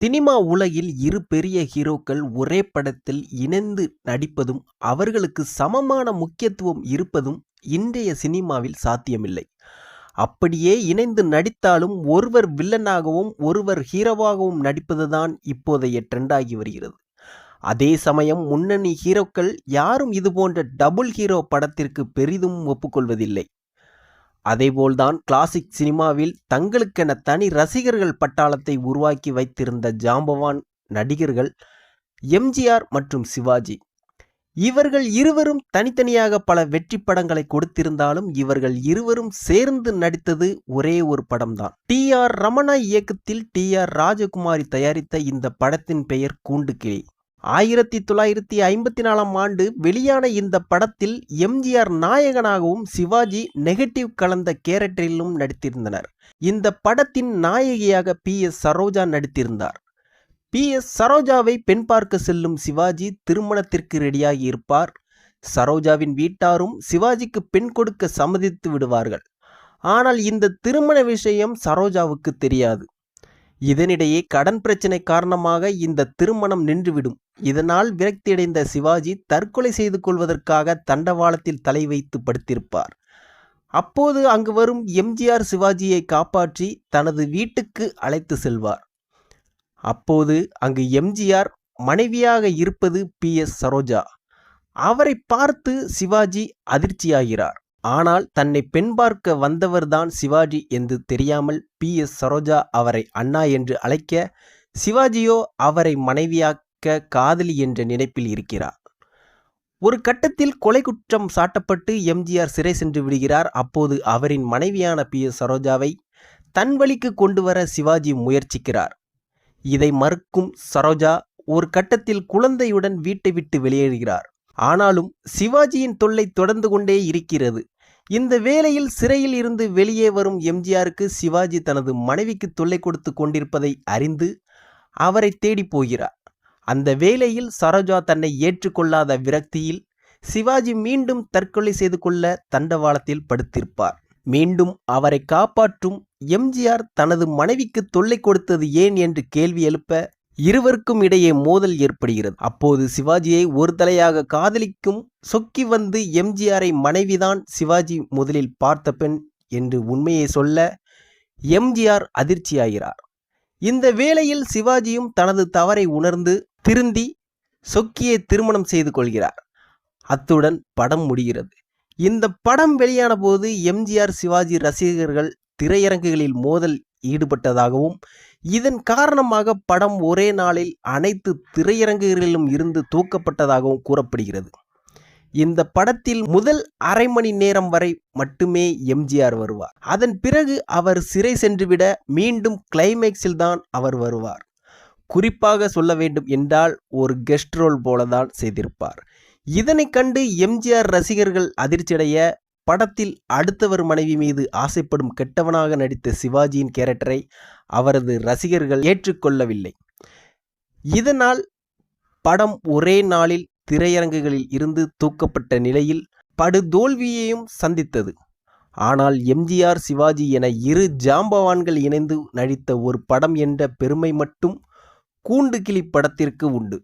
Cinema உலகில் இரு பெரிய ஹீரோக்கள் ஒரே படத்தில் இணைந்து நடிப்பதும் அவர்களுக்கு சமமான முக்கியத்துவம் இருப்பதும் இன்றைய சினிமாவில் சாத்தியமில்லை. அப்படியே இணைந்து நடித்தாலும் ஒருவர் வில்லனாகவும் ஒருவர் ஹீரோவாகவும் நடிப்பதுதான் இப்போதைய ட்ரெண்டாகி வருகிறது. அதே சமயம் முன்னணி ஹீரோக்கள் யாரும் இதுபோன்ற டபுள் ஹீரோ படத்திற்கு பெரிதும் ஒப்புக்கொள்வதில்லை. அதேபோல்தான் கிளாசிக் சினிமாவில் தங்களுக்கென தனி ரசிகர்கள் பட்டாளத்தை உருவாக்கி வைத்திருந்த ஜாம்பவான் நடிகர்கள் எம்ஜிஆர் மற்றும் சிவாஜி. இவர்கள் இருவரும் தனித்தனியாக பல வெற்றி படங்களை கொடுத்திருந்தாலும் இவர்கள் இருவரும் சேர்ந்து நடித்தது ஒரே ஒரு படம்தான். டி ஆர் ரமணா இயக்கத்தில் டி ஆர் ராஜகுமாரி தயாரித்த இந்த படத்தின் பெயர் கூண்டுக்கிளி. ஆயிரத்தி தொள்ளாயிரத்தி ஐம்பத்தி நாலாம் ஆண்டு வெளியான இந்த படத்தில் எம்ஜிஆர் நாயகனாகவும் சிவாஜி நெகட்டிவ் கலந்த கேரக்டரிலும் நடித்திருந்தனர். இந்த படத்தின் நாயகியாக பி. எஸ். சரோஜா நடித்திருந்தார். பி. எஸ். சரோஜாவை பெண் பார்க்க செல்லும் சிவாஜி திருமணத்திற்கு ரெடியாகி இருப்பார். சரோஜாவின் வீட்டாரும் சிவாஜிக்கு பெண் கொடுக்க சம்மதித்து விடுவார்கள். ஆனால் இந்த திருமண விஷயம் சரோஜாவுக்கு தெரியாது. இதனிடையே கடன் பிரச்சனை காரணமாக இந்த திருமணம் நின்றுவிடும். இதனால் விரக்தியடைந்த சிவாஜி தற்கொலை செய்து கொள்வதற்காக தண்டவாளத்தில் தலை வைத்து படுத்திருப்பார். அப்போது அங்கு வரும் எம்ஜிஆர் சிவாஜியை காப்பாற்றி தனது வீட்டுக்கு அழைத்து செல்வார். அப்போது அங்கு எம்ஜிஆர் மனைவியாக இருப்பது பி எஸ் சரோஜா. அவரை பார்த்து சிவாஜி அதிர்ச்சியாகிறார். ஆனால் தன்னை பெண் பார்க்க வந்தவர்தான் சிவாஜி என்று தெரியாமல் பி. எஸ். சரோஜா அவரை அண்ணா என்று அழைக்க சிவாஜியோ அவரை மனைவியாக்க காதலி என்ற நினைப்பில் இருக்கிறார். ஒரு கட்டத்தில் கொலை குற்றம் சாட்டப்பட்டு எம்ஜிஆர் சிறை சென்று விடுகிறார். அப்போது அவரின் மனைவியான பி. எஸ். சரோஜாவை தன் வழிக்கு கொண்டு வர சிவாஜி முயற்சிக்கிறார். இதை மறுக்கும் சரோஜா ஒரு கட்டத்தில் குழந்தையுடன் வீட்டை விட்டு வெளியேறுகிறார். ஆனாலும் சிவாஜியின் தொல்லை தொடர்ந்து கொண்டே இருக்கிறது. இந்த வேளையில் சிறையில் இருந்து வெளியே வரும் எம்ஜிஆருக்கு சிவாஜி தனது மனைவிக்கு தொல்லை கொடுத்து கொண்டிருப்பதை அறிந்து அவரை தேடி போகிறார். அந்த வேளையில் சரோஜா தன்னை ஏற்றுக்கொள்ளாத விரக்தியில் சிவாஜி மீண்டும் தற்கொலை செய்து கொள்ள தண்டவாளத்தில் படுத்திருப்பார். மீண்டும் அவரை காப்பாற்றும் எம்ஜிஆர் தனது மனைவிக்கு தொல்லை கொடுத்தது ஏன் என்று கேள்வி எழுப்ப இருவருக்கும் இடையே மோதல் ஏற்படுகிறது. அப்போது சிவாஜியை ஒரு தலையாக காதலிக்கும் சொக்கி வந்து எம்ஜிஆரை மனைவிதான் சிவாஜி முதலில் பார்த்த பெண் என்று உண்மையை சொல்ல எம்ஜிஆர் அதிர்ச்சியாகிறார். இந்த வேளையில் சிவாஜியும் தனது தவறை உணர்ந்து திருந்தி சொக்கியை திருமணம் செய்து கொள்கிறார். அத்துடன் படம் முடிகிறது. இந்த படம் வெளியான போது எம்ஜிஆர் சிவாஜி ரசிகர்கள் திரையரங்குகளில் மோதல் ஈடுபட்டதாகவும் இதன் காரணமாக படம் ஒரே நாளில் அனைத்து திரையரங்குகளிலும் இருந்து தூக்கப்பட்டதாகவும் கூறப்படுகிறது. இந்த படத்தில் முதல் அரை மணி நேரம் வரை மட்டுமே எம்ஜிஆர் வருவார். அதன் பிறகு அவர் சிறை சென்றுவிட மீண்டும் கிளைமேக்ஸில் தான் அவர் வருவார். குறிப்பாக சொல்ல வேண்டும் என்றால் ஒரு கெஸ்ட் ரோல் போலதான் செய்திருப்பார். இதனை கண்டு எம்ஜிஆர் ரசிகர்கள் அதிர்ச்சியடைய படத்தில் அடுத்தவர் மனைவி மீது ஆசைப்படும் கெட்டவனாக நடித்த சிவாஜியின் கேரக்டரை அவரது ரசிகர்கள் ஏற்றுக்கொள்ளவில்லை. இதனால் படம் ஒரே நாளில் திரையரங்குகளில் இருந்து தூக்கப்பட்ட நிலையில் படுதோல்வியையும் சந்தித்தது. ஆனால் எம்ஜிஆர் சிவாஜி என இரு ஜாம்பவான்கள் இணைந்து நடித்த ஒரு படம் என்ற பெருமை மட்டும் கூண்டு கிளி படத்திற்கு உண்டு.